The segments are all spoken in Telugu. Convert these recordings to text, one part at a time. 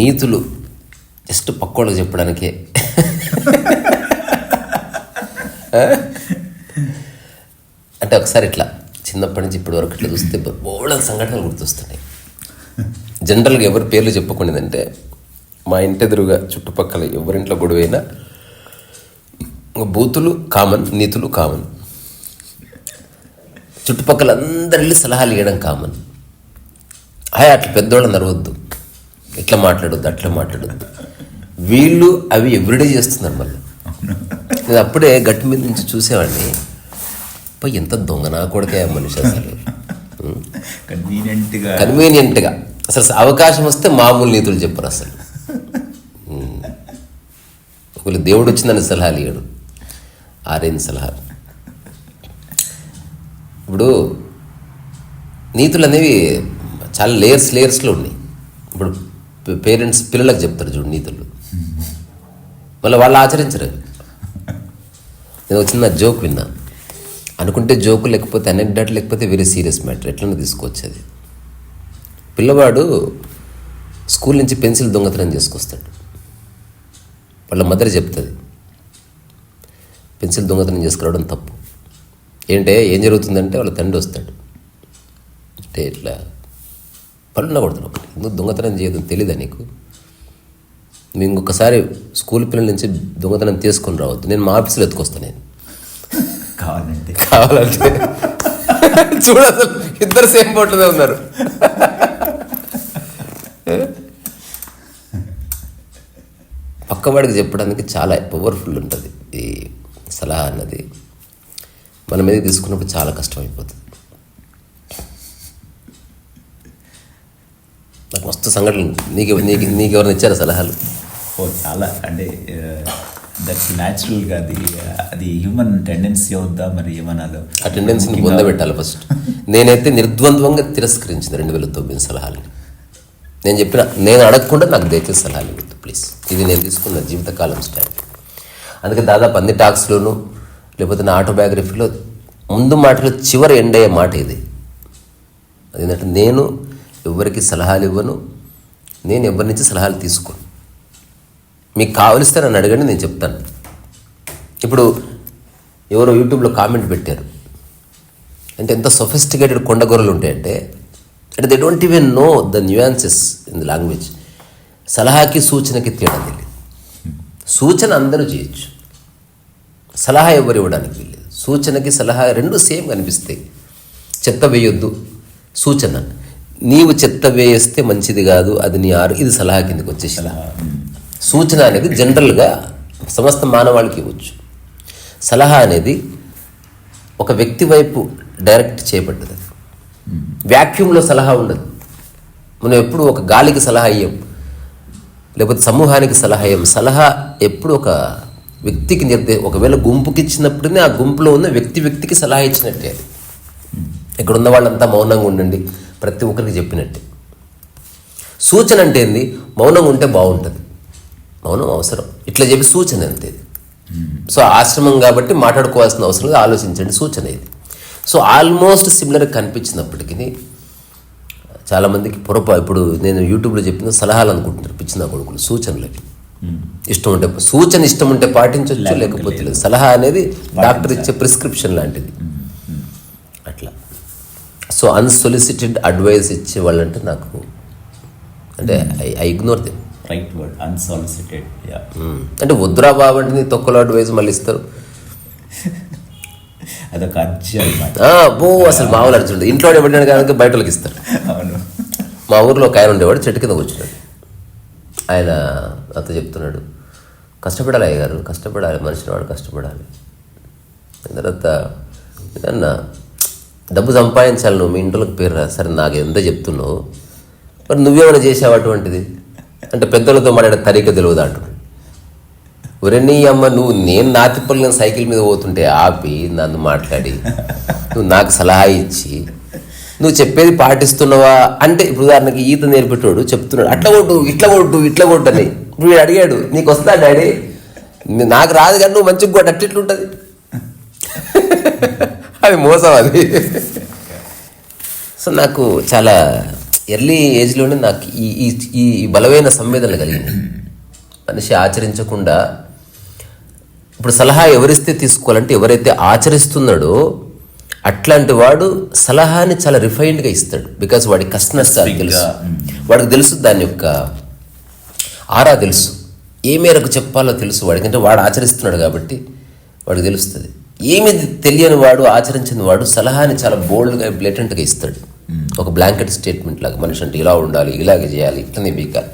నీతులు. జస్ట్ పక్కోళ్ళకి చెప్పడానికే. అంటే ఒకసారి ఇట్లా చిన్నప్పటి నుంచి ఇప్పటి వరకు ఇట్లా చూస్తే బోళ్ళ సంఘటనలు గుర్తొస్తున్నాయి. జనరల్గా ఎవరి పేర్లు చెప్పుకునేదంటే మా ఇంటి ఎదురుగా చుట్టుపక్కల ఎవరింట్లో గొడవైనా బూతులు కామన్ నీతులు కామన్. చుట్టుపక్కల అందరి సలహాలు ఇవ్వడం కామన్. హాయ్ అట్లా పెద్దోళ్ళని నరవద్దు ఇట్లా మాట్లాడొద్దు అట్లా మాట్లాడొద్దు. వీళ్ళు అవి ఎవ్రీడే చేస్తున్నారు మళ్ళీ. నేను అప్పుడే గట్టి మీద నుంచి చూసేవాడిని. పోయి ఎంత దొంగ నా కొడుకే మనిషి అసలు. కన్వీనియంట్గా కన్వీనియంట్గా అసలు అవకాశం వస్తే మామూలు నీతులు చెప్పరు అసలు. ఉమ్. ఒకవేళ దేవుడు వచ్చి నన్ను సలహాలు ఇయ్యడు. ఆరేంజ్ సలహాలు ఇప్పుడు నీతులు అనేవి చాలా లేయర్స్ లేయర్స్లో ఉన్నాయి. ఇప్పుడు పేరెంట్స్ పిల్లలకు చెప్తారు చూడు నీతులు. మళ్ళీ వాళ్ళు ఆచరించరు నేను ఒక చిన్న జోక్ విన్నా. అనుకుంటే జోకు లేకపోతే అనెక్డాట్ లేకపోతే వెరీ సీరియస్ మ్యాటర్ ఎట్లనే తీసుకొచ్చేది పిల్లవాడు స్కూల్ నుంచి పెన్సిల్ దొంగతనం చేసుకొస్తాడు. వాళ్ళ మదర్ చెప్తుంది పెన్సిల్ దొంగతనం చేసుకురావడం తప్పు. ఏంటే ఏం జరుగుతుందంటే వాళ్ళ తండ్రి వస్తాడు. అంటే ఇట్లా కొడుతున్నావు ఒకటి నువ్వు దొంగతనం చేయదు తెలీదా నీకు? నువ్వు ఇంకొకసారి స్కూల్ పిల్లల నుంచి దొంగతనం తీసుకొని రావద్దు. నేను మా ఆఫీసులో ఎత్తుకొస్తాను నేను. కావాలంటే. కావాలంటే. చూడదు. ఇద్దరు సేమ్ బోట్లదే ఉన్నారు. పక్కవాడికి చెప్పడానికి చాలా పవర్ఫుల్ ఉంటుంది ఈ సలహా అన్నది. మన మీద తీసుకున్నప్పుడు చాలా కష్టం అయిపోతుంది నాకు మస్తు సంఘటనలు నీకు నీకు నీకు ఎవరైనా ఇచ్చారా సలహాలు? ఓ చాలా. అంటే దట్స్ న్యాచురల్గా అది అది హ్యూమన్ టెండెన్సీ అవుద్దా మరి ఏమనాలో? ఆ టెండెన్సీని పొందబెట్టాలి ఫస్ట్. నేనైతే నిర్ద్వంద్వంగా తిరస్కరించింది రెండు వేల తొమ్మిది సలహాలని. నేను చెప్పిన నేను అడగకుండా నాకు దయచేసి సలహాలు ఇవ్వద్దు ప్లీజ్. ఇది నేను తీసుకున్న జీవితకాలం స్టాండ్. అందుకే దాదాపు అన్ని టాక్స్లోనూ లేకపోతే నా ఆటోబయోగ్రఫీలో ముందు మాటలో చివరి ఎండ్ అయ్యే మాట ఇది. అదేంటంటే నేను ఎవరికి సలహాలు ఇవ్వను. నేను ఎవరి నుంచి సలహాలు తీసుకోను. మీకు కావలిస్తే నన్ను అడగండి నేను చెప్తాను. ఇప్పుడు ఎవరో యూట్యూబ్లో కామెంట్ పెట్టారు. అంటే ఎంత సొఫిస్టికేటెడ్ కొండగొర్రలు ఉంటాయంటే అంటే they don't even know the nuances in the language సలహాకి సూచనకి తేడా తెలియదు. సూచన అందరూ చేయొచ్చు. సలహా ఎవరు ఇవ్వడానికి వీల్లేదు. సూచనకి సలహా రెండు సేమ్ కనిపిస్తాయి. చెత్త వేయొద్దు. సూచన. నీవు చెత్త వేయేస్తే మంచిది కాదు అది నీ ఆరు ఇది సలహా కిందకి వచ్చేసి సలహా. సూచన అనేది జనరల్గా సమస్త మానవాళికి ఇవ్వచ్చు. సలహా అనేది ఒక వ్యక్తి వైపు డైరెక్ట్ చేయబడ్డది. అది వ్యాక్యూమ్లో సలహా ఉండదు. మనం ఎప్పుడు ఒక గాలికి సలహా ఇయ్యం లేకపోతే సమూహానికి సలహా ఇయ్యం. సలహా ఎప్పుడు ఒక వ్యక్తికి నిర్దే ఒకవేళ గుంపుకి ఇచ్చినప్పుడునే ఆ గుంపులో ఉన్న వ్యక్తి వ్యక్తికి సలహా ఇచ్చినట్టే అది. ఇక్కడ ఉన్న వాళ్ళంతా మౌనంగా ఉండండి. ప్రతి ఒక్కరికి చెప్పినట్టే. సూచన అంటే ఏంది మౌనంగా ఉంటే బాగుంటుంది. మౌనం అవసరం. ఇట్లా చెప్పి సూచన అంతే ఇది. సో ఆశ్రమం కాబట్టి మాట్లాడుకోవాల్సిన అవసరం లేదు. ఆలోచించండి. సూచన ఇది. సో ఆల్మోస్ట్ సిమిలర్ కనిపించినప్పటికీ చాలామందికి పొరపా ఇప్పుడు నేను యూట్యూబ్లో చెప్పిన సలహాలు అనుకుంటున్నారు పిచ్చిన కొడుకులు సూచనలు అవి ఇష్టం ఉంటే సూచన ఇష్టం ఉంటే పాటించవచ్చు లేకపోతే లేదు. సలహా అనేది డాక్టర్ ఇచ్చే ప్రిస్క్రిప్షన్ లాంటిది. అట్లా సో అన్సొలిసిటెడ్ అడ్వైస్ ఇచ్చే వాళ్ళంటే నాకు అంటే I I ignore them right word unsolicited yeah అంటే వద్దురా బాబు అంటే నీ తొక్కలో అడ్వైస్ మళ్ళీ ఇస్తారు. అదొక అర్జీ అనమాట ఆ, బో అసలు మామూలు అర్జునుడు. ఇంట్లో ఎవరినాడు కనుక బయట వాళ్ళకి ఇస్తారు. అవును. మా ఊర్లో ఒక ఆయన ఉండేవాడు చెట్టు కింద కూర్చున్నాడు. ఆయన నాతో చెప్తున్నాడు కష్టపడాలి అయ్య గారు కష్టపడాలి మనిషిని వాడు కష్టపడాలి. తర్వాత అన్న డబ్బు సంపాదించాలి నువ్వు మీ ఇంట్లోకి పేరు రా. సరే నాకు ఎంత చెప్తున్నావు? మరి నువ్వేమైనా చేసావు అటువంటిది? అంటే పెద్దలతో మాట్లాడే తరిక తెలియదు అంటున్నాడు ఒరే అమ్మ నువ్వు నేను నా తిప్పలు నేను సైకిల్ మీద పోతుంటే ఆపి నన్ను మాట్లాడి. నువ్వు నాకు సలహా ఇచ్చి. నువ్వు చెప్పేది పాటిస్తున్నావా? అంటే ఇప్పుడు ఉదాహరణకి ఈత నేర్పెట్టాడు చెప్తున్నాడు అట్లా కొట్టు ఇట్లా కొట్టు ఇట్లా కొట్టు అని ఇప్పుడు అడిగాడు నీకు వస్తా డాడీ? నాకు రాదు కానీ నువ్వు మంచిగా కొట్టు అట్లా ఇట్లుంటుంది. అది మోసం అది. సో నాకు చాలా ఎర్లీ ఏజ్లోనే నాకు ఈ ఈ ఈ బలమైన సంవేదన కలిగింది. మనిషి ఆచరించకుండా ఇప్పుడు సలహా ఎవరిస్తే తీసుకోవాలంటే ఎవరైతే ఆచరిస్తున్నాడో అట్లాంటి వాడు సలహాని చాలా రిఫైన్డ్గా ఇస్తాడు. బికాజ్ వాడి కష్ట నష్టాలు తెలుసు. వాడికి తెలుసు దాని యొక్క ఆరా తెలుసు. ఏ మేరకు చెప్పాలో తెలుసు వాడికి అంటే వాడు ఆచరిస్తున్నాడు కాబట్టి వాడికి తెలుస్తుంది. ఏమి తెలియని వాడు ఆచరించిన వాడు సలహాని చాలా బోల్డ్గా బ్లేటెంట్గా ఇస్తాడు. ఒక బ్లాంకెట్ స్టేట్మెంట్ లాగా మనిషి అంటే ఇలా ఉండాలి ఇలాగే చేయాలి ఇట్లనే బీకాలి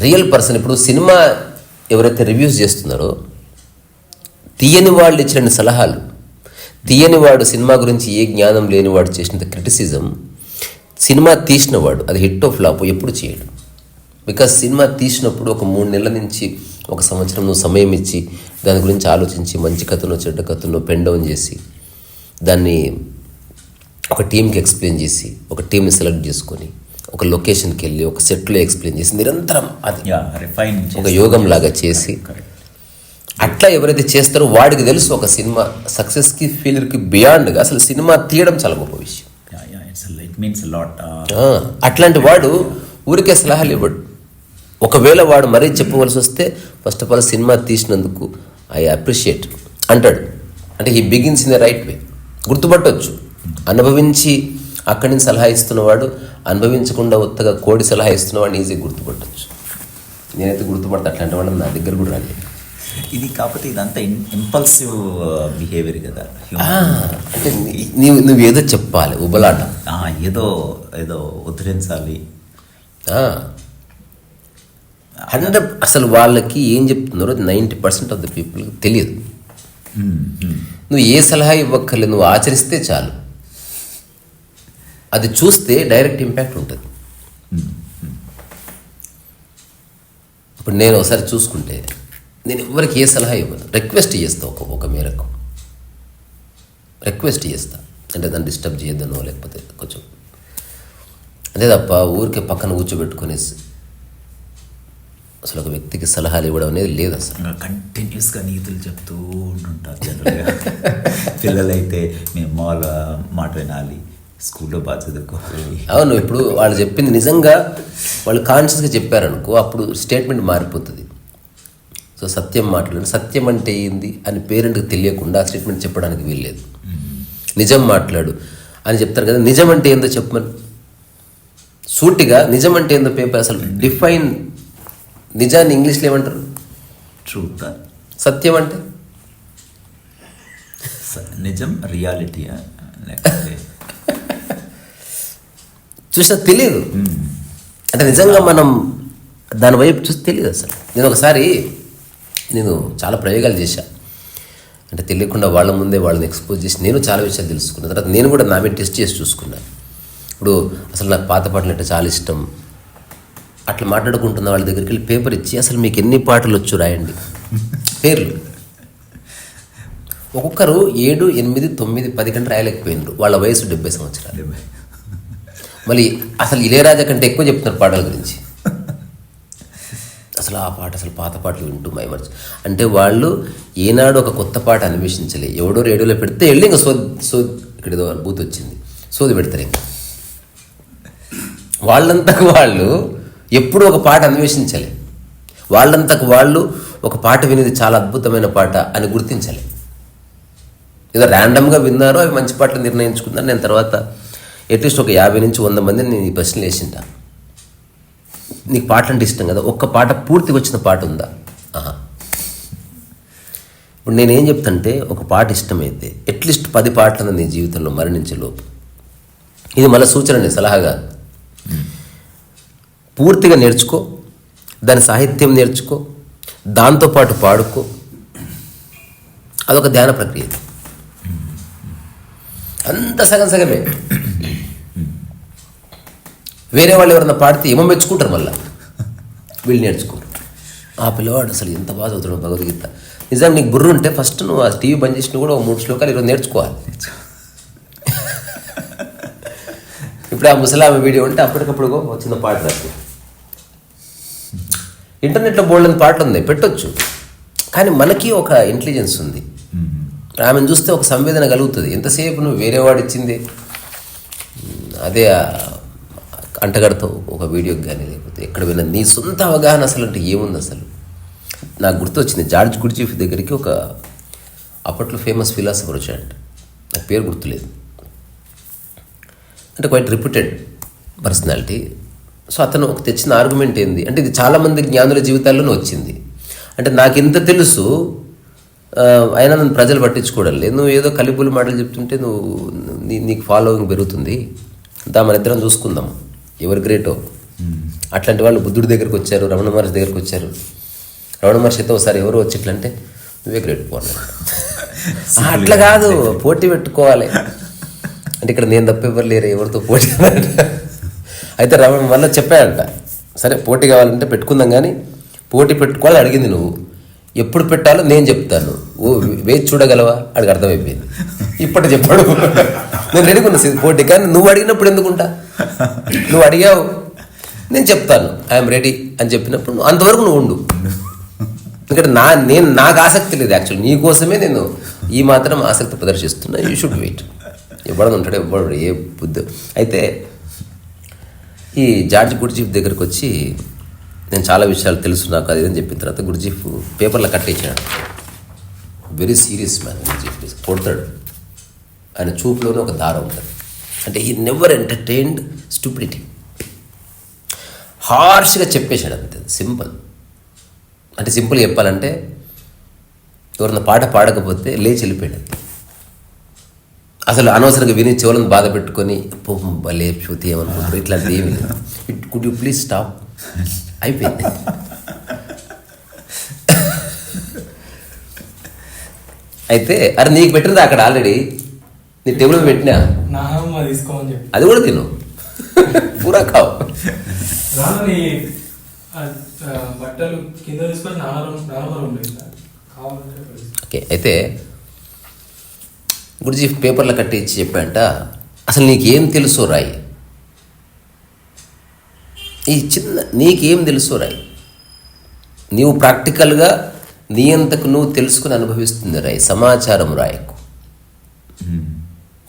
రియల్ పర్సన్ ఇప్పుడు సినిమా ఎవరైతే రివ్యూస్ చేస్తున్నారో తీయని వాళ్ళు ఇచ్చిన సలహాలు తీయని వాడు సినిమా గురించి ఏ జ్ఞానం లేని వాడు చేసిన క్రిటిసిజం సినిమా తీసినవాడు అది హిట్ ఆఫ్ ఫ్లాప్ ఎప్పుడు చేయడు. బికాస్ సినిమా తీసినప్పుడు ఒక మూడు నెలల నుంచి ఒక సంవత్సరం నువ్వు సమయం ఇచ్చి దాని గురించి ఆలోచించి మంచి కథను చెడ్డ కథను పెన్ డౌన్ చేసి దాన్ని ఒక టీంకి ఎక్స్ప్లెయిన్ చేసి ఒక టీంని సెలెక్ట్ చేసుకొని ఒక లొకేషన్కి వెళ్ళి ఒక సెట్లో ఎక్స్ప్లెయిన్ చేసి నిరంతరం అది రిఫైన్ ఒక యోగం లాగా చేసి అట్లా ఎవరైతే చేస్తారో వాడికి తెలుసు ఒక సినిమా సక్సెస్కి ఫెయిల్యూర్కి బియాండ్గా అసలు సినిమా తీయడం చాలా గొప్ప విషయం. అట్లాంటి వాడు ఊరికే సలహాలు ఇవ్వడు. ఒకవేళ వాడు మరీ చెప్పవలసి వస్తే ఫస్ట్ ఆఫ్ ఆల్ సినిమా తీసినందుకు ఐ అప్రిషియేట్ అంటాడు. అంటే ఈ begins in the right way గుర్తుపట్టవచ్చు అనుభవించి అక్కడి నుంచి సలహా ఇస్తున్నవాడు అనుభవించకుండా ఉత్తగా కోడి సలహా ఇస్తున్నవాడిని ఈజీ గుర్తుపట్టవచ్చు నేనైతే గుర్తుపడతా అట్లాంటి వాడు నా దగ్గర కూడా రాలేదు. ఇది కాకపోతే ఇదంతా ఇంపల్సివ్ బిహేవియర్ కదా. ఆ, అంటే నువ్వు ఏదో చెప్పాలి ఉబలాట. ఏదో ఏదో ఉద్ధరించాలి. హండ్రెడ్ అసలు వాళ్ళకి ఏం చెప్తున్నారో ninety percent of the people తెలియదు. నువ్వు ఏ సలహా ఇవ్వక్కర్లేదు నువ్వు ఆచరిస్తే చాలు. అది చూస్తే డైరెక్ట్ ఇంపాక్ట్ ఉంటుంది. ఇప్పుడు నేను ఒకసారి చూసుకుంటే నేను ఎవరికి ఏ సలహా ఇవ్వను? రిక్వెస్ట్ చేస్తా ఒక ఒక మేరకు. రిక్వెస్ట్ చేస్తా. అంటే దాన్ని డిస్టర్బ్ చేయొద్దనో లేకపోతే కొంచెం. అంతే తప్ప ఊరికే పక్కన కూర్చోబెట్టుకునేసి అసలు ఒక వ్యక్తికి సలహాలు ఇవ్వడం అనేది లేదు అసలు. కంటిన్యూస్గా నీతులు చెప్తూ ఉంటుంటారు జనరల్గా. పిల్లలైతే మేము వాళ్ళ మాట వినాలి స్కూల్లో బాగా చదువుకోవాలి అవును ఇప్పుడు వాళ్ళు చెప్పింది నిజంగా వాళ్ళు కాన్షియస్గా చెప్పారనుకో అప్పుడు స్టేట్మెంట్ మారిపోతుంది. సో సత్యం మాట్లాడు సత్యం అంటే ఏంది అని పేరెంట్కి తెలియకుండా ఆ స్టేట్మెంట్ చెప్పడానికి వీల్లేదు. నిజం మాట్లాడు అని చెప్తారు కదా నిజం అంటే ఏందో చెప్పమని. సూటిగా నిజం అంటే ఏందో పేపర్ అసలు డిఫైన్ నిజాన్ని ఇంగ్లీష్లో ఏమంటారు? ట్రూత్ సత్యం అంటే? నిజం రియాలిటీయా లేకపోతే చూసినా తెలియదు అంటే నిజంగా మనం దాని వైపు చూసి తెలియదు అసలు. నేను ఒకసారి నేను చాలా ప్రయోగాలు చేశా. అంటే తెలియకుండా వాళ్ళ ముందే వాళ్ళని ఎక్స్పోజ్ చేసి నేను చాలా విషయాలు తెలుసుకున్న తర్వాత నేను కూడా నా మీద టెస్ట్ చేసి చూసుకున్నాను ఇప్పుడు అసలు నాకు పాత పాటలు అంటే చాలా ఇష్టం. అట్లా మాట్లాడుకుంటున్న వాళ్ళ దగ్గరికి వెళ్ళి పేపర్ ఇచ్చి అసలు మీకు ఎన్ని పాటలు వచ్చు రాయండి. పేర్లు. ఒక్కొక్కరు ఏడు ఎనిమిది తొమ్మిది పది కంటే రాయలేకపోయినారు. వాళ్ళ వయసు డెబ్బై సంవత్సరాలు. మళ్ళీ అసలు ఇళయరాజా కంటే ఎక్కువ చెప్తున్నారు పాటల గురించి. అసలు ఆ పాట అసలు పాత పాటలు వింటూ మైమర్చి అంటే వాళ్ళు ఏనాడు ఒక కొత్త పాట అన్వేషించలే. ఎవడో రేడియోలో పెడితే వెళ్ళి ఇంకా సోది సోది ఇక్కడ ఏదో బూత్ వచ్చింది. సోది పెడతారు ఇంకా. వాళ్ళంతకు వాళ్ళు ఎప్పుడు ఒక పాట అన్వేషించాలి. వాళ్ళంతకు వాళ్ళు ఒక పాట వినేది చాలా అద్భుతమైన పాట అని గుర్తించాలి. ఏదో ర్యాండమ్గా విన్నారు అవి మంచి పాటలు నిర్ణయించుకున్నాను నేను తర్వాత అట్లీస్ట్ ఒక యాభై నుంచి వంద మందిని నేను ఈ ప్రశ్నలు వేసింటా. నీకు పాట అంటే ఇష్టం కదా ఒక్క పాట పూర్తిగా వచ్చిన పాట ఉందా? ఆహా. ఇప్పుడు నేనేం చెప్తుంటే ఒక పాట ఇష్టమైతే అట్లీస్ట్ పది పాటలను నీ జీవితంలో మరణించే లోపు. ఇది మళ్ళీ సూచన సలహాగా పూర్తిగా నేర్చుకో దాని సాహిత్యం నేర్చుకో దాంతోపాటు పాడుకో. అదొక ధ్యాన ప్రక్రియ అంత సగం సగమే. వేరే వాళ్ళు ఎవరన్నా పాడితే ఏమో మెచ్చుకుంటారు మళ్ళా. వీళ్ళు నేర్చుకోరు. ఆ పిల్లవాడు అసలు ఎంత బాగా చదువుతాడు భగవద్గీత. నిజం నీకు బుర్ర ఉంటే ఫస్ట్ నువ్వు ఆ టీవీ బంద్ చేసిన కూడా ఒక మూడు శ్లోకాలు ఈరోజు నేర్చుకోవాలి. ఇప్పుడు ఆ ముసలామె వీడియో ఉంటే అప్పటికప్పుడు చిన్న పాట రాసి. ఇంటర్నెట్లో బోల్డెన్ పాటలు ఉన్నాయి పెట్టొచ్చు. కానీ మనకి ఒక ఇంటెలిజెన్స్ ఉంది. ఆమెను చూస్తే ఒక సంవేదన కలుగుతుంది. ఎంతసేపు నువ్వు వేరే వాడు ఇచ్చింది అదే ఆ అంటగడతో ఒక వీడియోకి కానీ లేకపోతే ఎక్కడ విన్నా నీ సొంత అవగాహన అసలు అంటే ఏముంది అసలు? నాకు గుర్తొచ్చింది జార్జ్ గుడ్చీఫ్ దగ్గరికి ఒక అప్పట్లో ఫేమస్ ఫిలాసఫర్ వచ్చాడంట. నాకు పేరు గుర్తులేదు. అంటే క్వైట్ రిప్యూటెడ్ పర్సనాలిటీ సో అతను ఒక తెచ్చిన ఆర్గ్యుమెంట్ ఏంది? అంటే ఇది చాలామంది జ్ఞానుల జీవితాల్లోనే వచ్చింది. అంటే నాకు ఇంత తెలుసు అయినా నన్ను ప్రజలు పట్టించుకోవడం లేదు. నువ్వు ఏదో కలిపులు మాటలు చెప్తుంటే నువ్వు నీ నీకు ఫాలోయింగ్ పెరుగుతుంది. దా మన ఇద్దరం చూసుకుందాం. ఎవరు గ్రేటో అట్లాంటి వాళ్ళు బుద్ధుడి దగ్గరికి వచ్చారు రమణ మహర్షి దగ్గరికి వచ్చారు. రమణ మహర్షి అయితే ఒకసారి ఎవరు వచ్చి ఇట్లంటే నువ్వే గ్రేట్ పో అన్నాడు. ఆ, అట్లా కాదు పోటీ పెట్టుకోవాలి. అంటే ఇక్కడ నేను తప్ప ఎవరు లేరు ఎవరితో పోటీ అయితే రమణ వల్ల చెప్పాడంట సరే పోటీ కావాలంటే పెట్టుకుందాం కానీ పోటీ పెట్టుకోవాలి అడిగింది నువ్వు. ఎప్పుడు పెట్టాలో నేను చెప్తాను. ఓ వేచి చూడగలవా? అడిగి అర్థమైపోయింది. ఇప్పటి చెప్పాడు. నేను రెడీగా ఉన్నా పోటీ కానీ నువ్వు అడిగినప్పుడు ఎందుకుంటా? నువ్వు అడిగావు. నేను చెప్తాను. ఐఎమ్ రెడీ అని చెప్పినప్పుడు అంతవరకు నువ్వు ఉండు. ఎందుకంటే నా నేను నాకు ఆసక్తి లేదు యాక్చువల్ నీ కోసమే నేను ఈ మాత్రం ఆసక్తి ప్రదర్శిస్తున్నా. యూ షుడ్ వెయిట్ ఇవ్వడం ఉంటాడు ఇవ్వడు ఏ బుద్ధి. అయితే ఈ జార్జ్ గుడ్జీఫ్ దగ్గరకు వచ్చి నేను చాలా విషయాలు తెలుసు నాకు అది అని చెప్పిన తర్వాత గుడ్జీఫ్ పేపర్లో కట్టేసాడు వెరీ సీరియస్ మ్యాన్ గుడ్జీఫ్ కొడతాడు. ఆయన చూపులోనే ఒక దారం ఉంటుంది. అంటే ఈ నెవర్ ఎంటర్టైన్డ్ స్టూపిడిటీ హార్ష్గా చెప్పేశాడు అంతే సింపుల్. అంటే సింపుల్ చెప్పాలంటే ఎవరన్నా పాట పాడకపోతే లేచి వెళ్ళిపోయాడు. అంతే. అసలు అనవసరంగా విని చెవులను బాధ పెట్టుకొని "పాపం భలే శృతి ఏమనుకుంటారు? ఇట్లాంటిది ఏమి లేదు. It could you please stop అయిపోయింది. అయితే అరే నీకు పెట్టింది అక్కడ ఆల్రెడీ నీ టేబుల్ మీద పెట్టినా? అది కూడా తిను. పూరా కావు. నీ ఆ, ఆ, బట్టలు కింద తీసుకొని నాన్న నానమ్మ ఉండేది కావాలంటే పెడతా. ఓకే అయితే గురుజీ పేపర్లో కట్టి ఇచ్చి చెప్పాంట అసలు నీకేం తెలుసో రాయి? ఈ చిన్న నీకేం తెలుసో రాయి? నీవు ప్రాక్టికల్గా నీ అంతకు నువ్వు తెలుసుకుని అనుభవిస్తుంది రాయి సమాచారం రాయకు.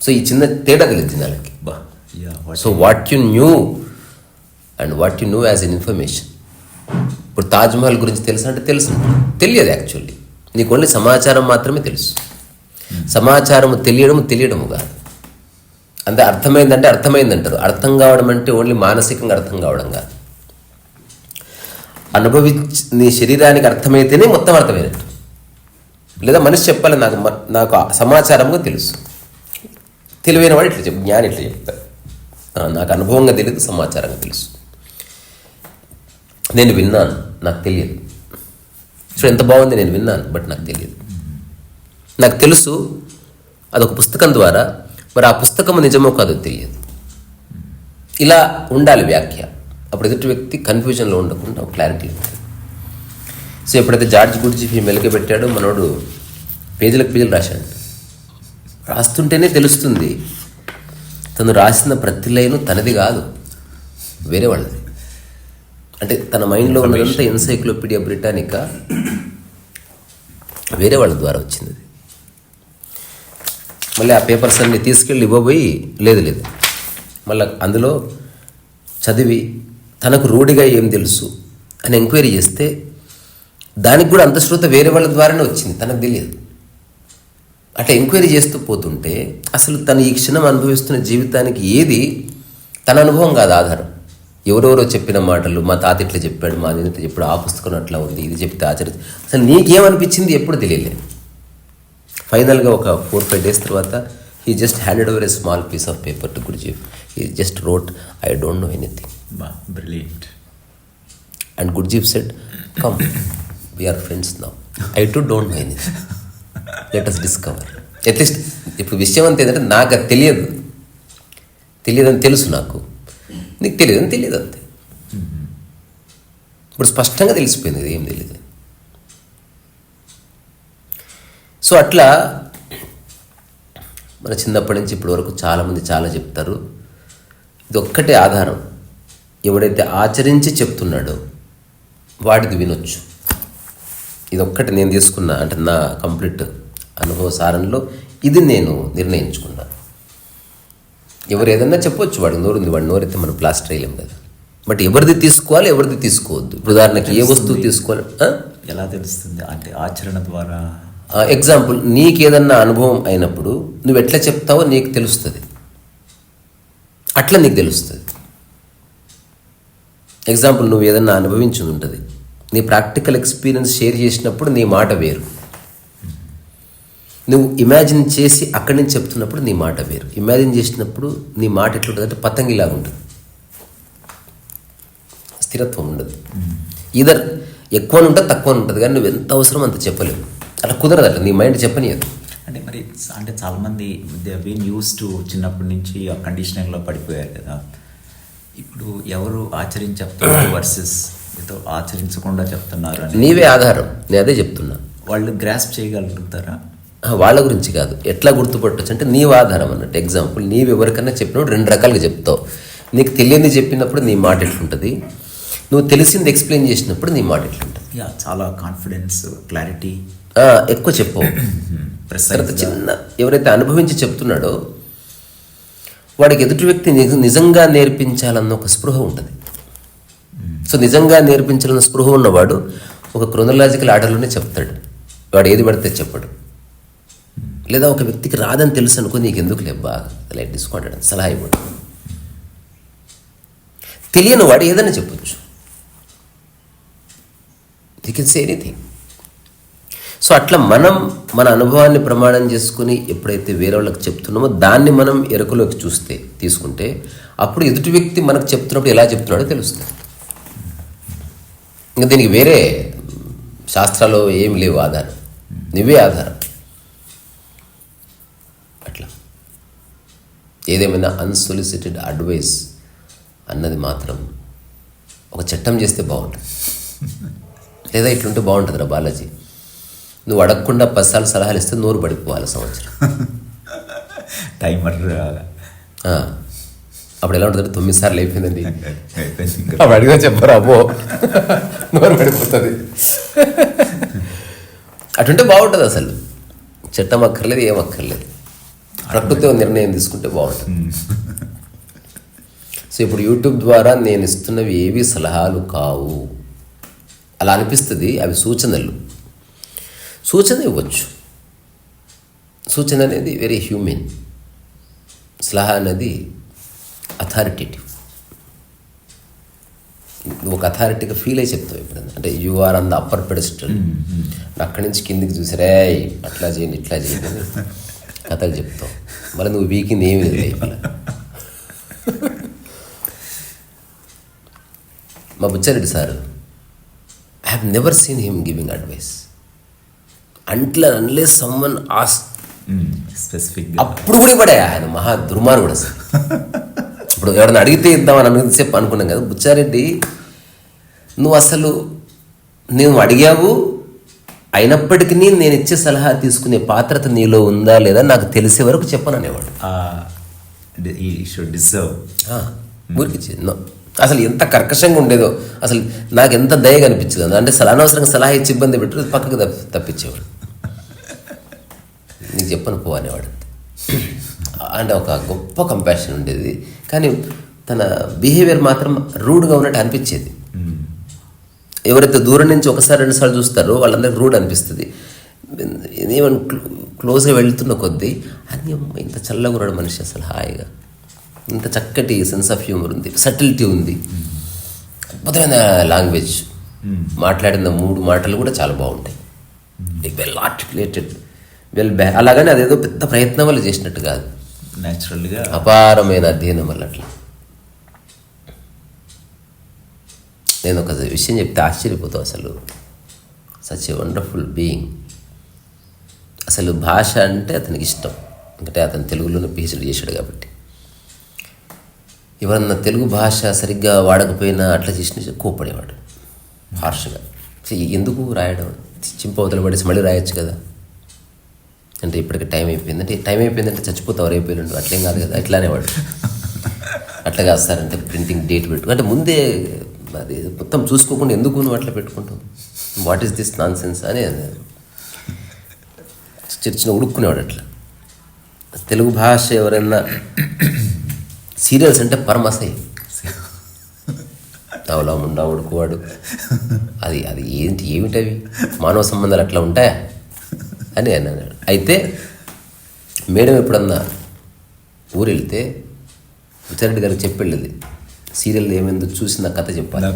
సో ఈ చిన్న తేడా తెలియదు వాళ్ళకి. బా so what you knew and what you knew as N information. ఇప్పుడు తాజ్మహల్ గురించి తెలుసు అంటే తెలుసు. తెలియదు యాక్చువల్లీ. నీకు ఓన్లీ సమాచారం మాత్రమే తెలుసు. సమాచారము తెలియడం తెలియడము కాదు. అంటే అర్థమైందంటే అర్థమైందంటారు. అర్థం కావడం అంటే ఓన్లీ మానసికంగా అర్థం కావడం కాదు. అనుభవి నీ శరీరానికి అర్థమైతేనే మొత్తం అర్థమైనట్టు లేదా మనిషి చెప్పాలి నాకు నాకు ఆ సమాచారంగా తెలుసు. తెలివైన వాడు ఇట్లా చెప్పు జ్ఞాని ఇట్లా చెప్తారు నాకు అనుభవంగా తెలియదు సమాచారంగా తెలుసు. నేను విన్నాను నాకు తెలియదు. సో ఎంత బాగుంది నేను విన్నాను బట్ నాకు తెలియదు. నాకు తెలుసు అదొక పుస్తకం ద్వారా మరి ఆ పుస్తకం నిజమో కాదో తెలియదు. ఇలా ఉండాలి వ్యాఖ్య. అప్పుడు ఎదుటి వ్యక్తి కన్ఫ్యూజన్లో ఉండకుండా ఒక క్లారిటీ ఉంటుంది. సో ఎప్పుడైతే జార్జ్ గురించి మెలిక పెట్టాడో మనోడు పేజీలకు పేజీలు రాశాడు. రాస్తుంటేనే తెలుస్తుంది. తను రాసిన ప్రతి లైను తనది కాదు వేరే వాళ్ళది. అంటే తన మైండ్లో ఉన్నదంతా ఎన్సైక్లోపీడియా బ్రిటానికా? వేరే వాళ్ళ ద్వారా వచ్చింది. మళ్ళీ ఆ పేపర్స్ అన్ని తీసుకెళ్ళి ఇవ్వబోయి లేదు లేదు. మళ్ళీ అందులో చదివి తనకు రూఢిగా ఏం తెలుసు అని ఎంక్వైరీ చేస్తే దానికి కూడా అంతశ్రోత వేరే వాళ్ళ ద్వారానే వచ్చింది తనకు తెలియదు. అట్లా ఎంక్వైరీ చేస్తూ పోతుంటే అసలు తను ఈ క్షణం అనుభవిస్తున్న జీవితానికి ఏది తన అనుభవం కాదు ఆధారం. ఎవరెవరో చెప్పిన మాటలు మా తాత ఇట్లా చెప్పాడు మా నేను చెప్పాడు ఆ పుస్తకం అట్లా ఉంది ఇది చెప్తే ఆచరి అసలు నీకేమనిపించింది ఎప్పుడు తెలియలేదు. ఫైనల్గా ఒక ఫోర్ ఫైవ్ డేస్ తర్వాత he just handed over a small piece of paper to Gurdjieff he just wrote I don't know anything brilliant and Gurdjieff said come we're friends now I too don't know anything let us discover at least ఇప్పుడు విషయం అంతా ఏంటంటే నాకు అది తెలియదు. తెలియదని తెలుసు నాకు. నీకు తెలియదని తెలియదు అంతే. ఇప్పుడు స్పష్టంగా తెలిసిపోయింది ఏం తెలియదు. సో అట్లా మన చిన్నప్పటి నుంచి ఇప్పటి వరకు చాలామంది చాలా చెప్తారు. ఇది ఒక్కటే ఆధారం. ఎవడైతే ఆచరించి చెప్తున్నాడో వాడికి వినొచ్చు. ఇది ఒక్కటి నేను తీసుకున్న అంటే నా కంప్లీట్ అనుభవ సారంలో ఇది నేను నిర్ణయించుకున్నాను ఎవరు ఏదన్నా చెప్పొచ్చు వాడు నోరు ఉంది వాడు నోరైతే మనం ప్లాస్టర్ వేయలేం కదా. బట్ ఎవరిది తీసుకోవాలి ఎవరిది తీసుకోవద్దు. ఇప్పుడు ఉదాహరణకి ఏ వస్తువు తీసుకోవాలి? ఎలా తెలుస్తుంది? అంటే ఆచరణ ద్వారా ఎగ్జాంపుల్ నీకు ఏదన్నా అనుభవం అయినప్పుడు నువ్వు ఎట్లా చెప్తావో నీకు తెలుస్తుంది. అట్లా నీకు తెలుస్తుంది. ఎగ్జాంపుల్ నువ్వు ఏదన్నా అనుభవించి ఉంటుంది. నీ ప్రాక్టికల్ ఎక్స్పీరియన్స్ షేర్ చేసినప్పుడు నీ మాట వేరు. నువ్వు ఇమాజిన్ చేసి అక్కడి నుంచి చెప్తున్నప్పుడు నీ మాట వేరు. ఇమాజిన్ చేసినప్పుడు నీ మాట ఎట్లుంటుంది అంటే పతంగిలాగా ఉంటుంది. స్థిరత్వం ఉండదు. ఇదర్ ఎక్కువ ఉంటుంది తక్కువ ఉంటుంది కానీ నువ్వు ఎంత అవసరం అంత చెప్పలేవు. అట్లా కుదరదు అట్లా నీ మైండ్ చెప్పనియదు. అంటే మరి అంటే చాలామంది దే బీన్ యూస్ టు చిన్నప్పటి నుంచి ఆ కండిషనింగ్లో పడిపోయారు కదా. ఇప్పుడు ఎవరు ఆచరించి చెప్తున్నారు వర్సెస్ ఏదో ఆచరించకుండా చెప్తున్నారు అని. నీవే ఆధారం నేను అదే చెప్తున్నా. వాళ్ళు గ్రాస్ప్ చేయగలుగుతారా? వాళ్ళ గురించి కాదు. ఎట్లా గుర్తుపట్టచ్చు అంటే నీవు ఆధారం అన్నట్టు. ఎగ్జాంపుల్ నీవు ఎవరికైనా చెప్పినప్పుడు రెండు రకాలుగా చెప్తావు. నీకు తెలియని చెప్పినప్పుడు నీ మాట ఎట్లుంటుంది? నువ్వు తెలిసింది ఎక్స్ప్లెయిన్ చేసినప్పుడు నీ మాట ఎట్లుంటుంది? యా చాలా కాన్ఫిడెన్స్ క్లారిటీ ఎక్కువ చెప్పవు తర్వాత చిన్న ఎవరైతే అనుభవించి చెప్తున్నాడో వాడికి ఎదుటి వ్యక్తి నిజ- నిజంగా నేర్పించాలన్న ఒక స్పృహ ఉంటుంది. సో నిజంగా నేర్పించాలన్న స్పృహ ఉన్నవాడు ఒక క్రొనలాజికల్ ఆర్డర్లోనే చెప్తాడు. వాడు ఏది పడితే చెప్పడు. లేదా ఒక వ్యక్తికి రాదని తెలుసు అనుకో నీకు ఎందుకు లేబ్బా లైట్ తీసుకుంటాడు సలహా ఇవ్వడు. తెలియని వాడు ఏదైనా చెప్పొచ్చు. You can say anything so అట్లా మనం మన అనుభవాన్ని ప్రమాణం చేసుకుని ఎప్పుడైతే వేరే వాళ్ళకి చెప్తున్నామో దాన్ని మనం ఎరుకలోకి చూస్తే తీసుకుంటే అప్పుడు ఎదుటి వ్యక్తి మనకు చెప్తున్నప్పుడు ఎలా చెప్తున్నాడో తెలుస్తుంది. ఇంకా దీనికి వేరే శాస్త్రాలు ఏం లేవు ఆధారం. నువ్వే ఆధారం. అట్లా. ఏదేమైనా అన్సొలిసిటెడ్ అడ్వైస్ అన్నది మాత్రం ఒక చట్టం చేస్తే బాగుంటుంది. లేదా ఇట్లుంటే బాగుంటుందిరా బాలాజీ. నువ్వు అడగకుండా పదిసార్లు సలహాలు ఇస్తే నోరు పడిపోవాలి సంవత్సరం. టైమర్ అప్పుడు ఎలా ఉంటుంది తొమ్మిది సార్లు అయిపోయిందండి. అప్పుడు అడిగా చెప్పరు అబ్బో నోరు పడిపోతుంది. అటుంటే బాగుంటుంది అసలు. చట్టం అక్కర్లేదు ఏం అక్కర్లేదు. ప్రకృతి నిర్ణయం తీసుకుంటే బాగుంటుంది. సో ఇప్పుడు యూట్యూబ్ ద్వారా నేను ఇస్తున్నవి ఏవి సలహాలు కావు. అలా అనిపిస్తుంది అవి సూచనలు. సూచన ఇవ్వచ్చు. సూచన అనేది వెరీ హ్యూమెన్ సలహా అనేది అథారిటేటివ్ నువ్వు ఒక అథారిటీగా ఫీల్ అయి చెప్తావు ఎప్పుడైనా. అంటే you are on the upper pedestal అక్కడి నుంచి కిందికి చూసారే అట్లా చేయండి ఇట్లా చేయండి అని కథలు చెప్తావు. మళ్ళీ నువ్వు వీకింది ఏమీ లేదు లైఫ్లో మా Buchareddy sir I have never seen him giving advice అంట్ల unless someone ఆస్ స్పెసిఫిక్ అప్పుడు కూడా ఇవ్వడే. ఆయన మహా దుర్మార్గుడు అసలు. ఇప్పుడు ఎవరైనా అడిగితే ఇద్దామని అనుసేపు అనుకున్నాం కదా. బుచ్చారెడ్డి నువ్వు అసలు నువ్వు అడిగావు అయినప్పటికీ నేను ఇచ్చే సలహా తీసుకునే పాత్రత నీలో ఉందా లేదా నాకు తెలిసే వరకు చెప్పను అనేవాడు. ఈ షుడ్ డిజర్వ్. ఆ, ఊరికి చి- నో. అసలు ఎంత కర్కశంగా ఉండేదో. అసలు నాకు ఎంత దయగా అనిపించింది అంటే అసలు అనవసరంగా సలహా ఇచ్చి ఇబ్బంది పెట్టి పక్కకు తప్పి తప్పించేవాడు. నీకు చెప్పను పో అనేవాడు. అంటే ఒక గొప్ప కంపాషన్ ఉండేది. కానీ తన బిహేవియర్ మాత్రం రూడ్గా ఉన్నట్టు అనిపించేది. ఎవరైతే దూరం నుంచి ఒకసారి రెండుసార్లు చూస్తారో వాళ్ళందరికీ రూడ్ అనిపిస్తుంది. ఏమన్నా క్లోజ్గా వెళ్తున్న కొద్దీ అమ్మ ఇంత చల్లగా ఉన్నాడు మనిషి అసలు హాయిగా. ఇంత చక్కటి సెన్స్ ఆఫ్ హ్యూమర్ ఉంది. సటిలిటీ ఉంది. అద్భుతమైన లాంగ్వేజ్ మాట్లాడిన మూడు మాటలు కూడా చాలా బాగుంటాయి. వెల్ ఆర్టికులేటెడ్ వెల్ బ్యా అలాగని అదేదో పెద్ద ప్రయత్నం వల్ల చేసినట్టు కాదు. న్యాచురల్గా అపారమైన అధ్యయనం వల్ల అట్లా. నేను ఒక విషయం చెప్తే ఆశ్చర్యపోతావు అసలు. సచ్ ఏ వండర్ఫుల్ బీయింగ్ అసలు భాష అంటే అతనికి ఇష్టం. అంటే అతను తెలుగులోనే పిహెచ్డీ చేశాడు కాబట్టి. ఎవరన్నా తెలుగు భాష సరిగ్గా వాడకపోయినా అట్లా చేసిన కోపడేవాడు హార్ష్గా. "ఛీ, ఎందుకు రాయడం? చింపవతలు పడేసి మళ్ళీ రాయొచ్చు కదా. అంటే ఇప్పటికి టైం అయిపోయింది. అంటే టైం అయిపోయిందంటే చచ్చిపోతావు రేపు అట్లేం కాదు కదా. అట్లానే వాడు. అట్లా కాస్తారంటే అంటే ప్రింటింగ్ డేట్ పెట్టు. అంటే ముందే అది మొత్తం చూసుకోకుండా ఎందుకు నువ్వు అట్లా పెట్టుకుంటావు? What is this nonsense అని చర్చిన ఉడుక్కునేవాడు అట్లా. తెలుగు భాష ఎవరైనా సీరియల్స్ అంటే పరమసై తవలా ముండా ఉడుకువాడు. అది అది ఏంటి ఏమిటి అవి మానవ సంబంధాలు అట్లా ఉంటాయా? అని అన్నాడు. అయితే మేడం ఎప్పుడన్నా ఊరు వెళ్తే విచారెడ్డి గారికి చెప్పి వెళ్ళేది సీరియల్ ఏమైందో చూసి నా కథ చెప్పాలి.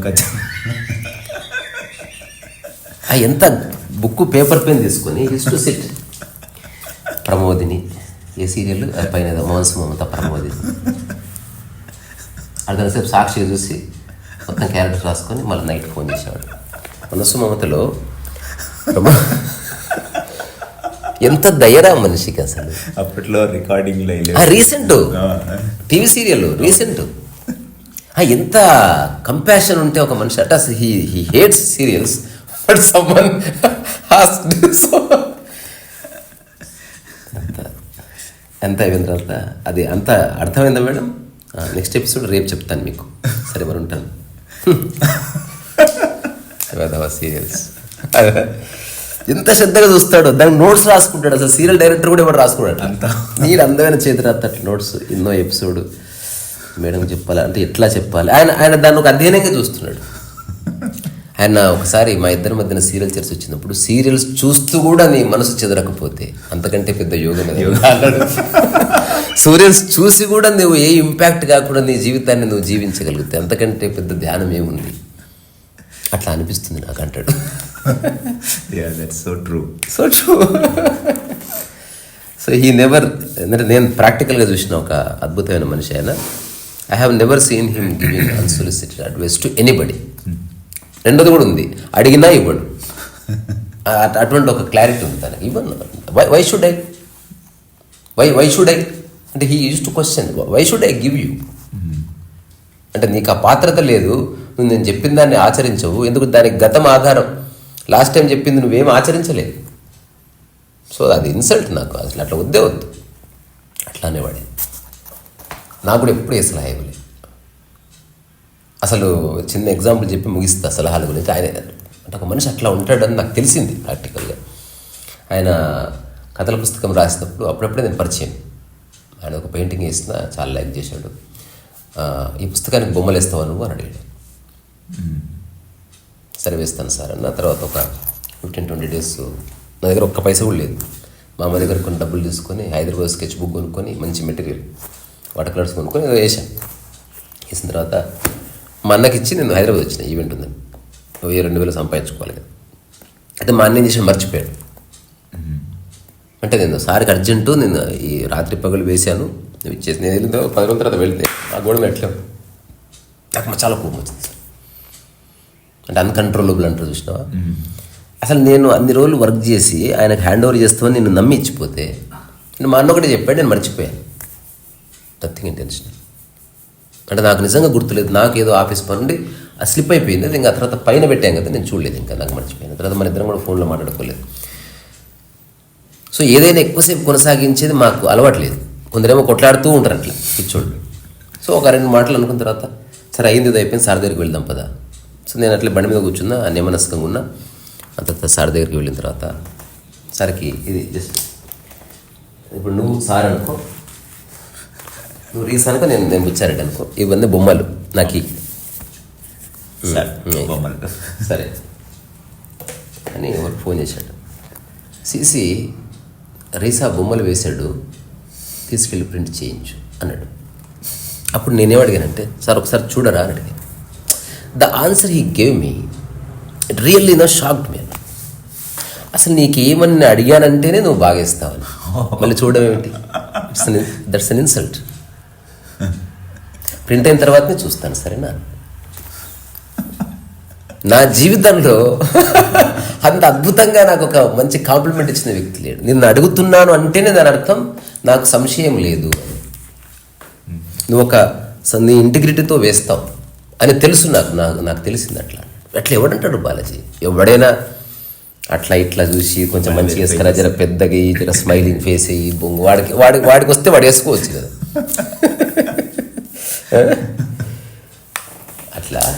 ఎంత బుక్ పేపర్ పెన్ తీసుకొని టు సిట్. ప్రమోదిని. ఏ సీరియల్? పైన మోహన్స్ మమత ప్రమోదిని. అర్ధసేపు సాక్షి చూసి మొత్తం క్యారెక్టర్ రాసుకొని మళ్ళీ నైట్ ఫోన్ చేసేవాడు. మనసు మమతలో ప్రమో ఎంత దయరా మనిషికి అసలు? అప్పట్లో recording recent. TV serial recent. ఎంత కంపాషన్ ఉంటే ఒక మనిషి అట he he hates serials but someone ఎంత అయిన తర్వాత? అది అంత అర్థమైందా మేడం? నెక్స్ట్ ఎపిసోడ్ రేపు చెప్తాను మీకు. సరే మరి ఉంటాను. సీరియల్స్ ఎంత శ్రద్ధగా చూస్తాడు. దానికి నోట్స్ రాసుకుంటాడు. అసలు సీరియల్ డైరెక్టర్ కూడా ఎవరు రాసుకున్నాడు అంత. నీళ్ళు అందమైన చేతి రాత అట్లా నోట్స్ ఎన్నో ఎపిసోడ్ మేడం చెప్పాలి? అంటే ఎట్లా చెప్పాలి? ఆయన ఆయన దాన్ని ఒక అధ్యయనంగా చూస్తున్నాడు. ఆయన ఒకసారి మా ఇద్దరి మధ్యన సీరియల్ చర్చ వచ్చినప్పుడు సీరియల్స్ చూస్తూ కూడా నీ మనసు చెదరకపోతే అంతకంటే పెద్ద యోగం. సీరియల్స్ చూసి కూడా నువ్వు ఏ ఇంపాక్ట్ కాకుండా నీ జీవితాన్ని నువ్వు జీవించగలిగితే అంతకంటే పెద్ద ధ్యానం ఏముంది? అట్లా అనిపిస్తుంది నాకు అంటాడు. That's so true so true so he never అంటే నేను ప్రాక్టికల్గా చూసిన ఒక అద్భుతమైన మనిషి ఆయన. I have never seen him giving unsolicited advice to anybody రెండోది కూడా ఉంది. అడిగినా ఇవ్వడు. అటువంటి ఒక క్లారిటీ ఉంది తనకి. ఇవ్వను. Why why should I why why should I అంటే he used to question why should I give you అంటే నీకు ఆ పాత్రత లేదు. నువ్వు నేను చెప్పిన దాన్ని ఆచరించవు. ఎందుకు దానికి గతం ఆధారం? లాస్ట్ టైం చెప్పింది నువ్వేం ఆచరించలేదు. సో అది ఇన్సల్ట్ నాకు. అసలు అట్లా వద్దే వద్దు. అట్లా అనేవాడే నాకు కూడా ఎప్పుడు ఏ సలహా ఇవ్వలేదు. అసలు చిన్న ఎగ్జాంపుల్ చెప్పి ముగిస్తా సలహాల గురించి. ఆయన అంటే ఒక మనిషి అట్లా ఉంటాడని నాకు తెలిసింది ప్రాక్టికల్గా ఆయన కథల పుస్తకం రాసినప్పుడు అప్పుడప్పుడే నేను పరిచయం. ఆయన ఒక పెయింటింగ్ వేసిన చాలా లైక్ చేశాడు. ఈ పుస్తకానికి బొమ్మలు వేస్తావా నువ్వు? అని అడిగాడు. సరే వేస్తాను సార్ అన్న తర్వాత ఒక ఫిఫ్టీన్ ట్వంటీ డేస్ నా దగ్గర ఒక్క పైసా కూడా లేదు. మా అమ్మ దగ్గర కొన్ని డబ్బులు తీసుకొని హైదరాబాద్ స్కెచ్ బుక్ కొనుక్కొని మంచి మెటీరియల్ వాటర్ కలర్స్ కొనుక్కొని ఏదో వేసాను వేసిన తర్వాత మా అన్నకి ఇచ్చి నేను హైదరాబాద్ వచ్చిన ఈవెంట్ ఉందని. వెయ్యి రెండు వేలు సంపాదించుకోవాలి కదా. అయితే మా అన్న ఏం చేసి మర్చిపోయాడు. అంటే నేను సార్కి అర్జెంటు నేను ఈ రాత్రి పగలు వేశాను. నేను ఇచ్చేసి నేను వెళ్ళిన తర్వాత పది రోజుల తర్వాత వెళ్తే ఆ గోడ ఎట్లా? నాకు చాలా కోపం వచ్చింది సార్. అంటే అన్కంట్రోలబుల్ అంటారు చూసినావా? అసలు నేను అన్ని రోజులు వర్క్ చేసి ఆయనకు హ్యాండ్ ఓవర్ చేస్తామని నేను నమ్మి ఇచ్చిపోతే నేను మా అన్న ఒకటి చెప్పాడు నేను మర్చిపోయాను. నథింగ్ ఇంటెన్షనల్ అంటే నాకు నిజంగా గుర్తులేదు నాకు ఏదో ఆఫీస్ పని ఉండి ఆ స్లిప్ అయిపోయింది అది ఇంకా తర్వాత పైన పెట్టాం కదా నేను చూడలేదు ఇంకా నాకు మర్చిపోయాను. తర్వాత మన ఇద్దరం కూడా ఫోన్లో మాట్లాడుకోలేదు. సో ఏదైనా ఎక్కువసేపు కొనసాగించేది మాకు అలవాట్లేదు. కొందరేమో కొట్లాడుతూ ఉంటారు అట్లా పిచ్చోళ్ళు సో ఒక రెండు మాటలు అనుకున్న తర్వాత సరే అయింది అయిపోయింది సార్ దగ్గరికి వెళ్దాం పదా. సో నేను అట్లా బండి మీద కూర్చున్నా అన్యమనస్కంగా ఉన్నా. తర్వాత సార్ దగ్గరికి వెళ్ళిన తర్వాత సార్కి ఇది జస్ట్ ఇప్పుడు నువ్వు సార్ అనుకో. నువ్వు రీస్ అనుకో నేను నేను బుచ్చారెడ్డి అనుకో. ఇవన్నీ బొమ్మలు నాకు. బొమ్మలు సరే. అని ఎవరు ఫోన్ చేశాడు. సీసీ రీసా బొమ్మలు వేశాడు తీసుకెళ్ళి ప్రింట్ చేయించు అన్నాడు. అప్పుడు నేనేం అడిగానంటే సార్ ఒకసారి చూడరా? అని అడిగాను. The answer he gave me it really no shocked me అసలు నీకేమని అడిగానంటేనే నువ్వు బాగేస్తావని. మళ్ళీ చూడడం ఏమిటి? It's that's an insult print అయిన తర్వాతనే చూస్తాను సరేనా? నా జీవితంలో అంత అద్భుతంగా నాకు ఒక మంచి కాంప్లిమెంట్ ఇచ్చిన వ్యక్తి లేడు. నిన్ను అడుగుతున్నాను అంటేనే దాని అర్థం నాకు సంశయం లేదు నువ్వు ఒక నీ ఇంటిగ్రిటీతో వేస్తావు. అని తెలుసు నాకు నాకు నాకు తెలిసింది అట్లా. అట్లా ఎవడంటాడు బాలాజీ? ఎవడైనా అట్లా ఇట్లా చూసి కొంచెం మంచిగా వేసుకురా జర పెద్దగా జర స్మైలింగ్ ఫేస్ అయ్యి బొంగు. వాడికి వాడి వాడికి వస్తే వాడు వేసుకోవచ్చు కదా. అట్లా.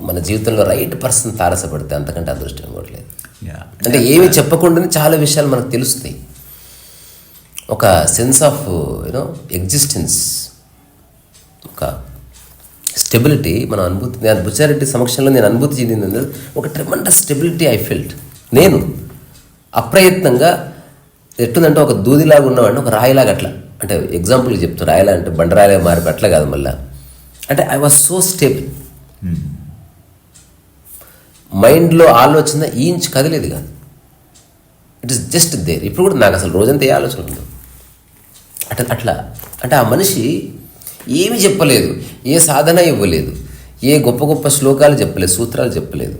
మన జీవితంలో రైట్ పర్సన్ తారసపడితే అంతకంటే అదృష్టం కూడా లేదు. Yeah. అంటే ఏమి చెప్పకుండానే చాలా విషయాలు మనకు తెలుస్తాయి. ఒక sense of you know existence ఒక స్టెబిలిటీ మనం అనుభూతి నేను బుచ్చారెడ్డి సమక్షంలో నేను అనుభూతి చెందింది ఒక ట్రెమండస్ స్టెబిలిటీ ఐ ఫెల్ట్ నేను అప్రయత్నంగా ఎట్టుందంటే ఒక దూదిలాగా ఉన్నవాడిని ఒక రాయిలాగా అట్లా. అంటే ఎగ్జాంపుల్ చెప్తాను రాయిలా అంటే బండరాయిలాగా మారి అట్లా కాదు మళ్ళా. అంటే ఐ వాజ్ సో స్టేబుల్ మైండ్లో ఆలోచన ఈ ఇంచ్ కదిలేదు కాదు. ఇట్ ఇస్ జస్ట్ దేర్ ఇప్పుడు కూడా నాకు అసలు రోజంతా ఏ ఆలోచన ఉండదు అట్లా అట్లా. అంటే ఆ మనిషి ఏమి చెప్పలేదు. ఏ సాధన ఇవ్వలేదు. ఏ గొప్ప గొప్ప శ్లోకాలు చెప్పలేదు. సూత్రాలు చెప్పలేదు.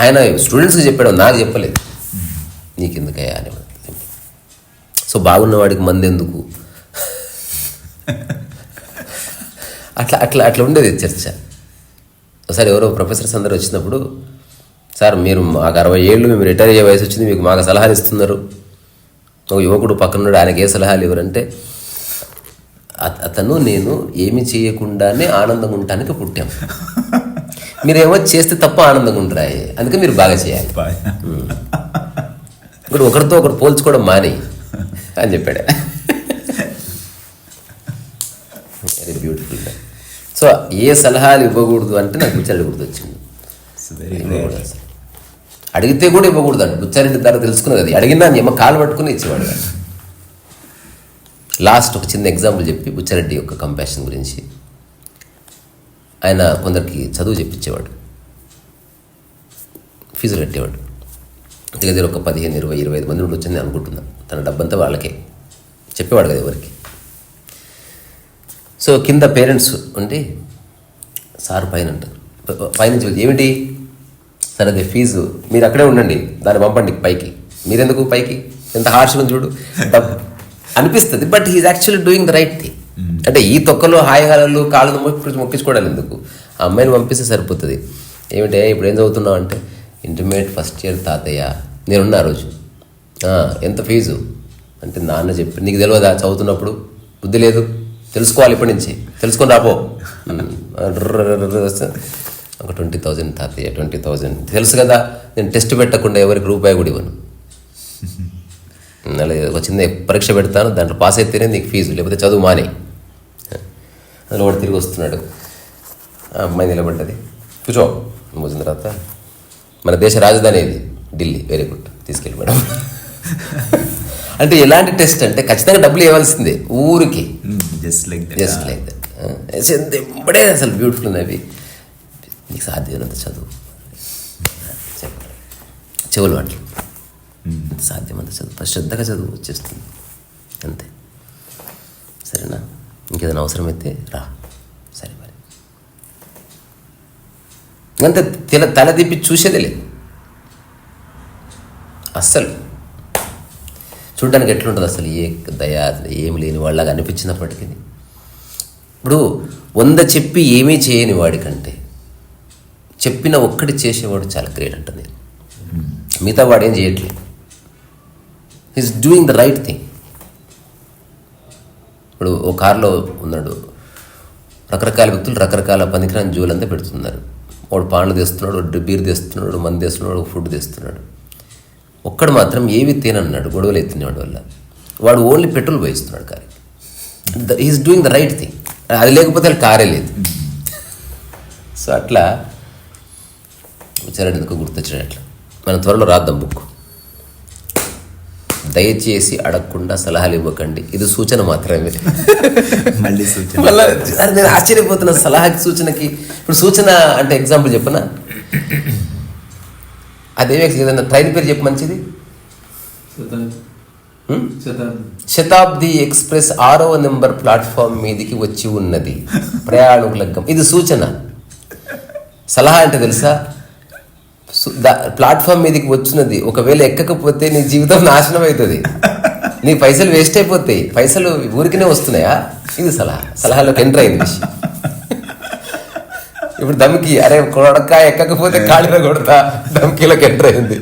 ఆయన స్టూడెంట్స్కి చెప్పాడు నాకు చెప్పలేదు. నీకెందుకయ్యా అని సో బాగున్నవాడికి మంది ఎందుకు అట్లా అట్లా అట్లా ఉండేది చర్చ. ఒకసారి ఎవరో ప్రొఫెసర్స్ అందరు వచ్చినప్పుడు సార్ మీరు మాకు అరవై ఏళ్ళు మేము రిటైర్ అయ్యే వయసు వచ్చింది మీకు మాకు సలహాలు ఇస్తున్నారు. ఒక యువకుడు పక్కనున్నాడు ఆయనకి ఏ సలహాలు ఇవ్వరంటే అతను నేను ఏమి చేయకుండానే ఆనందంగా ఉండటానికి పుట్టాం. మీరేమో చేస్తే తప్ప ఆనందంగా ఉంటాయి అందుకే మీరు బాగా చేయాలి. ఇప్పుడు ఒకరితో ఒకరు పోల్చుకోవడం మాని అని చెప్పాడు. వెరీ బ్యూటిఫుల్ సో ఏ సలహాలు ఇవ్వకూడదు అంటే నాకు బుచ్చారెడ్డి ఇవ్వకూడదు అసలు. అడిగితే కూడా ఇవ్వకూడదు అంటే. బుచ్చారెడ్డి ధర తెలుసుకున్నది అది. అడిగినా ఏమో కాలు పట్టుకుని ఇచ్చేవాడు. లాస్ట్ ఒక చిన్న ఎగ్జాంపుల్ చెప్పి బుచ్చారెడ్డి యొక్క కంపాషన్ గురించి. ఆయన కొందరికి చదువు చెప్పించేవాడు. ఫీజులు కట్టేవాడు. దగ్గర దగ్గర ఒక పదిహేను ఇరవై ఇరవై ఐదు మంది ఉండొచ్చని నేను అనుకుంటున్నాను తన డబ్బంతా వాళ్ళకే. చెప్పేవాడు కదా ఎవరికి. సో కింద పేరెంట్స్ ఉండి సార్ పైన అంటారు. పైనుంచి ఏమిటి? సార్ అదే ఫీజు. మీరు అక్కడే ఉండండి. దాన్ని పంపండి పైకి. మీరెందుకు పైకి? ఎంత హార్ష్గా చూడు. డబ్బు అనిపిస్తుంది. But he is actually doing the right thing అంటే ఈ తొక్కలో హాయిహాలు కాళ్ళు మొక్కి మొక్కించుకోవడాలి ఎందుకు? ఆ అమ్మాయిని పంపిస్తే సరిపోతుంది. ఏమిటే ఇప్పుడు ఏం చదువుతున్నావు అంటే ఇంటర్మీడియట్ ఫస్ట్ ఇయర్ తాతయ్య నేనున్నా ఆ రోజు. "ఆ, ఎంత ఫీజు? అంటే నాన్న చెప్పి నీకు తెలియదా చదువుతున్నప్పుడు? బుద్ధి లేదు. తెలుసుకోవాలి ఇప్పటి నుంచి. తెలుసుకొని రాపో. "ఉమ్, ర్రర్రర్రర్ర వస్తే, ఒక ట్వంటీ థౌజండ్ తాతయ్య ట్వంటీ థౌజండ్. తెలుసు కదా నేను టెస్ట్ పెట్టకుండా ఎవరికి రూపాయి కూడా ఇవ్వను. ఒక చిన్న పరీక్ష పెడతాను దాంట్లో పాస్ అయితేనే నీకు ఫీజు లేకపోతే చదువు మానే. అందులో వాడు తిరిగి వస్తున్నాడు. ఆ అమ్మాయి నిలబడ్డది. కూర్చో వచ్చిన తర్వాత మన దేశ రాజధాని ఇది ఢిల్లీ వెరీ గుడ్ తీసుకెళ్ళి మేడం. అంటే ఎలాంటి టెస్ట్ అంటే ఖచ్చితంగా డబ్బులు ఇవ్వాల్సిందే ఊరికి. Just like just like that ఎంబడే అసలు బ్యూటిఫుల్ అవి. నీకు సాధ్యమైనంత చదువు. చెవులు వాటిలో సాధ్యమంత చదువు. శ్రద్ధగా చదువు వచ్చేస్తుంది. అంతే. సరేనా? ఇంకేదైనా అవసరమైతే రా. సరే మరి అంతే తెల తల తిప్పి చూసేదే లేదు. అస్సలు. చూడడానికి ఎట్లుంటుంది అసలు ఏ దయ ఏం లేని వాళ్ళగా అనిపించినప్పటికీ. ఇప్పుడు వంద చెప్పి ఏమీ చేయని వాడికంటే చెప్పిన ఒక్కటి చేసేవాడు చాలా గ్రేట్ అంట నేను. మిగతా వాడు ఏం చేయట్లేదు. Is doing the right thing ఇప్పుడు ఓ కారులో ఉన్నాడు. రకరకాల వ్యక్తులు రకరకాల పనికిరాని జూలంతా పెడుతున్నారు. వాడు పాండ్లు తెస్తున్నాడు వాడు బీర్ తెస్తున్నాడు మంది తెస్తున్నాడు ఫుడ్ తెస్తున్నాడు. ఒక్కడు మాత్రం ఏవి తినన్నాడు గొడవలు ఎత్తినవాడు వల్ల. వాడు ఓన్లీ పెట్రోల్ పోయిస్తున్నాడు కారుకి. Is doing the right thing అది లేకపోతే వాళ్ళు కారే లేదు. సో అట్లా. విచారణ ఎందుకు గుర్తొచ్చాడు అట్లా. మనం త్వరలో రాద్దాం బుక్. దయచేసి అడగకుండా సలహాలు ఇవ్వకండి. ఇది సూచన మాత్రమే. మళ్ళీ సూచన. మళ్ళా నేను ఆశ్చర్యపోతున్నా సలహాకి సూచనకి. ఇప్పుడు సూచన అంటే ఎగ్జాంపుల్ చెప్పనా? అదేమే ఏదైనా ట్రైన్ పేరు చెప్పు మంచిది. శతాబ్ది ఎక్స్ప్రెస్ ఆరవ నెంబర్ ప్లాట్ఫామ్ మీదికి వచ్చి ఉన్నది. ప్రయాణికుల గమ ఇది సూచన. సలహా అంటే తెలుసా? ప్లాట్ఫామ్ మీదకి వచ్చినది ఒకవేళ ఎక్కకపోతే నీ జీవితం నాశనం అవుతుంది. నీ పైసలు వేస్ట్ అయిపోతాయి. పైసలు ఊరికినే వస్తున్నాయా? ఇది సలహా. సలహాలోకి ఎంటర్ అయింది ఇప్పుడు దమ్కి అరే కొడక ఎక్కకపోతే కాళీలో కొడతా దమ్కిలోకి ఎంటర్ అయింది.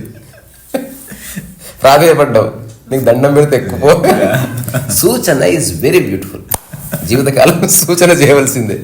ప్రాధేయపడ్డావు. నీకు దండం పెడితే ఎక్కువ. సూచన ఈజ్ వెరీ బ్యూటిఫుల్ జీవితకాలం సూచన చేయవలసిందే.